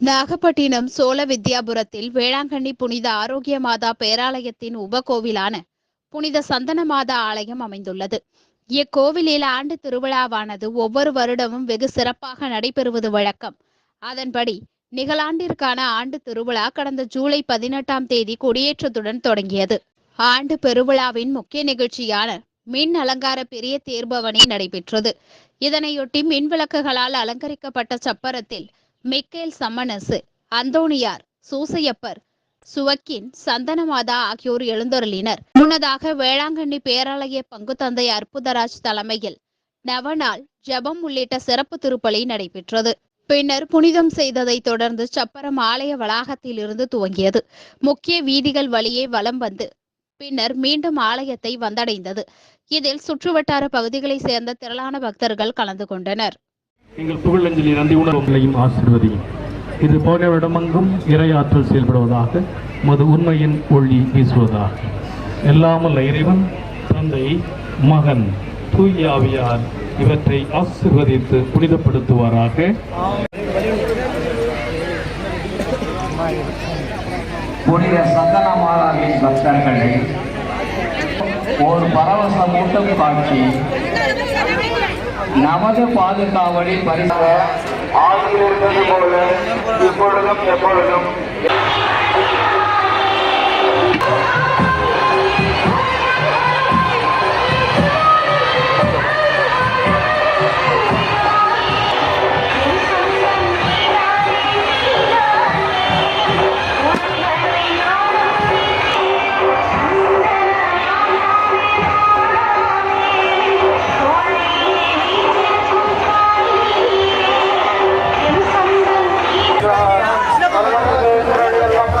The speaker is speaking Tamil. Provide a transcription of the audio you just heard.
நாகப்பட்டினம் சோழ வித்யாபுரத்தில் வேளாங்கண்ணி புனித ஆரோக்கிய மாதா பேராலயத்தின் உபகோவிலான புனித சந்தன மாதா ஆலயம் அமைந்துள்ளது. இக்கோவிலில் ஆண்டு திருவிழாவானது ஒவ்வொரு வருடமும் வெகு சிறப்பாக நடைபெறுவது வழக்கம். அதன்படி நிகழாண்டிற்கான ஆண்டு திருவிழா கடந்த ஜூலை பதினெட்டாம் தேதி கொடியேற்றத்துடன் தொடங்கியது. ஆண்டு பெருவிழாவின் முக்கிய நிகழ்ச்சியான மின் அலங்கார பெரிய தேர்பவனி நடைபெற்றது. இதனையொட்டி மின் விளக்குகளால் அலங்கரிக்கப்பட்ட சப்பரத்தில் மிக்கேல் சம்மனசு அந்தோணியார் சூசையப்பர் சுவக்கின் சந்தனமாதா ஆகியோர் எழுந்தருளினர். முன்னதாக வேளாங்கண்ணி பேராலய பங்கு தந்தை அற்புதராஜ் தலைமையில் நவநாள் ஜெபம் உள்ளிட்ட சிறப்பு திருப்பலி நடைபெற்றது. பின்னர் புனிதம் செய்ததைத் தொடர்ந்து சப்பரம் ஆலய வளாகத்தில் இருந்து துவங்கியது. முக்கிய வீதிகள் வழியே வலம் வந்து பின்னர் மீண்டும் ஆலயத்தை வந்தடைந்தது. இதில் சுற்றுவட்டார பகுதிகளைச் சேர்ந்த திரளான பக்தர்கள் கலந்து கொண்டனர். எங்கள் புகழஞ்சலி நந்தி உணர்வுகளையும் ஆசிர்வதியும். இது போனவரிடமெங்கும் இறையாற்றல் செயல்படுவதாக மது உண்மையின் ஒளி வீசுவதாக. எல்லாமல்ல இறைவன் தந்தை மகன் தூய ஆவியார் இவற்றை ஆசிர்வதித்து புனிதப்படுத்துவாராக. புனித சந்தனமாலாவின் பக்தர்களை ஒரு பரவசமூட்டும் காட்சி நமது பாதுகாவலில் பரிசு. ஆகியிருந்தது போல இப்பொழுதும் எப்பொழுதும்.